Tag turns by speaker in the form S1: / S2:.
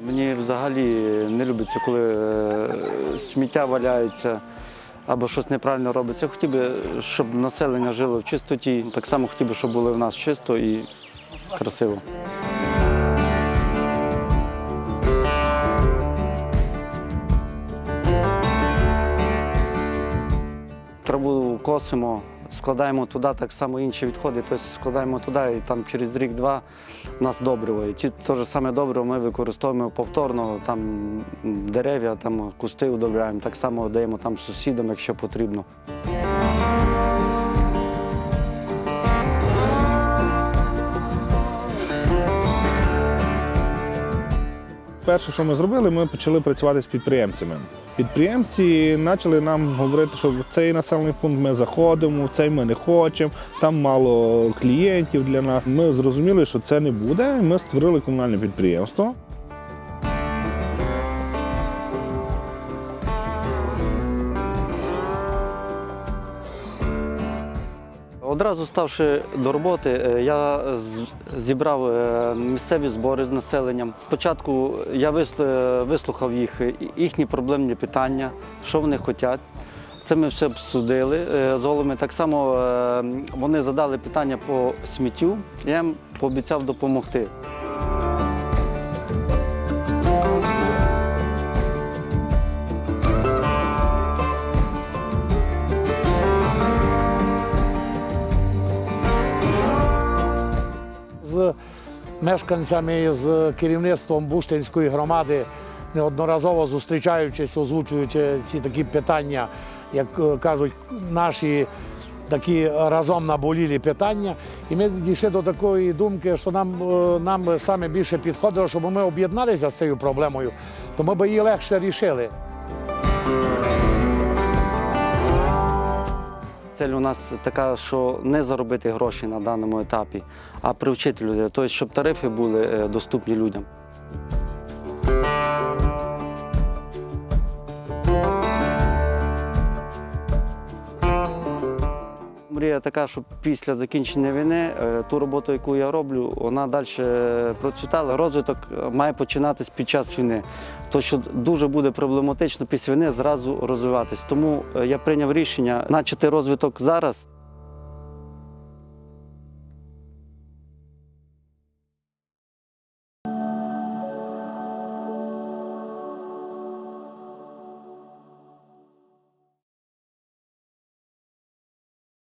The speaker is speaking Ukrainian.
S1: Мені взагалі не любиться, коли е, сміття валяється або щось неправильно робиться. Я хотів би, щоб населення жило в чистоті. Так само хотів би, щоб було в нас чисто і красиво. Траву косимо, складаємо туди, так само інші відходи, тобто складаємо туди і там через рік-два нас добриво. І ті те ж саме добриво ми використовуємо повторно, там дерев'я, там кусти удобряємо, так само даємо там сусідам, якщо потрібно.
S2: Перше, що ми зробили, ми почали працювати з підприємцями. Підприємці почали нам говорити, що в цей населений пункт ми заходимо, в цей ми не хочемо, там мало клієнтів для нас. Ми зрозуміли, що це не буде. Ми створили комунальне підприємство.
S1: Одразу ставши до роботи, е, я зібрав е, місцеві збори з населенням. Спочатку я е, вислухав їх, їхні проблемні питання, що вони хочуть. Це ми все обсудили з головами. Так само вони задали питання по сміттю, я їм пообіцяв допомогти.
S3: Мешканцями з керівництвом Буштинської громади, неодноразово зустрічаючись, озвучуючи ці такі питання, як е, кажуть, наші такі разом наболілі питання. І ми дійшли до такої думки, що нам, е, нам саме більше підходило, щоб ми об'єдналися з цією проблемою, то ми б її легше рішили.
S1: Цель у нас така, що не заробити гроші на даному етапі, а привчити людей, тобто, щоб тарифи були е, доступні людям. Мрія така, щоб після закінчення війни е, ту роботу, яку я роблю, вона далі процвітала. Розвиток е, має починатись під час війни. То, що дуже буде проблематично після війни зразу розвиватись. Тому е, я прийняв рішення почати розвиток зараз,